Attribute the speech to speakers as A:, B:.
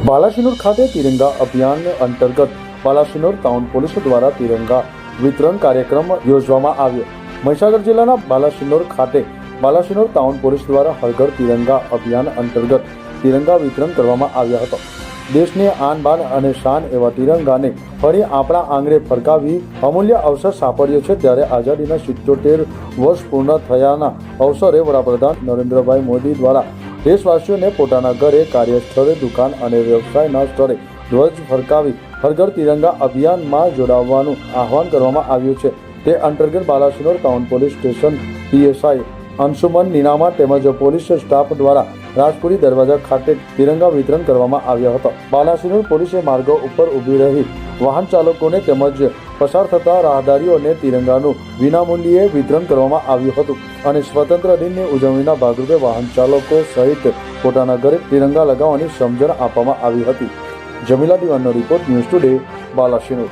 A: બાલાસિનોર ખાતે તિરંગા અભિયાન અંતર્ગત બાલાશિનોર ટાઉન પોલીસ દ્વારા તિરંગા વિતરણ કાર્યક્રમ યોજવામાં આવ્યો મહીસાગર જિલ્લાના બાલાશિનોર ખાતે બાલાશિનોર ટાઉન પોલીસ દ્વારા હરઘર તિરંગા અભિયાન અંતર્ગત તિરંગા વિતરણ કરવામાં આવ્યા હતો. દેશની આન બાન અને શાન એવા તિરંગાને ફરી આપણા આંગણે ફરકાવી અમૂલ્ય અવસર સાંપડ્યો છે ત્યારે આઝાદીના સિત્યોતેર વર્ષ પૂર્ણ થયાના અવસરે વડાપ્રધાન નરેન્દ્રભાઈ મોદી દ્વારા દેશવાસીઓને પોતાના ઘરે, કાર્યસ્થળે, દુકાન અને વ્યવસાયના સ્થળે ધ્વજ ફરકાવી હરઘર તિરંગા અભિયાનમાં જોડાવવાનું આહવાન કરવામાં આવ્યું છે. તે અંતર્ગત Balasinor town police station PSI Anshuman Ninama તેમજ પોલીસ સ્ટાફ દ્વારા રાજપુરી દરવાજા ખાતે તિરંગા વિતરણ કરવામાં આવ્યા હતો. બાલાસિનોર પોલીસે માર્ગો ઉપર ઊભી રહી વાહન ચાલકોને તેમજ પસાર થતા રાહદારીઓને તિરંગાનું વિનામૂલ્યે વિતરણ કરવામાં આવ્યું હતું અને સ્વતંત્ર દિનની ઉજવણીના ભાગરૂપે વાહન ચાલકો સહિત પોતાના ઘરે તિરંગા લગાવવાની સમજણ આપવામાં આવી હતી. જમીલા દિવાનનો રિપોર્ટ ન્યૂઝ ટુડે બાલાસિનોર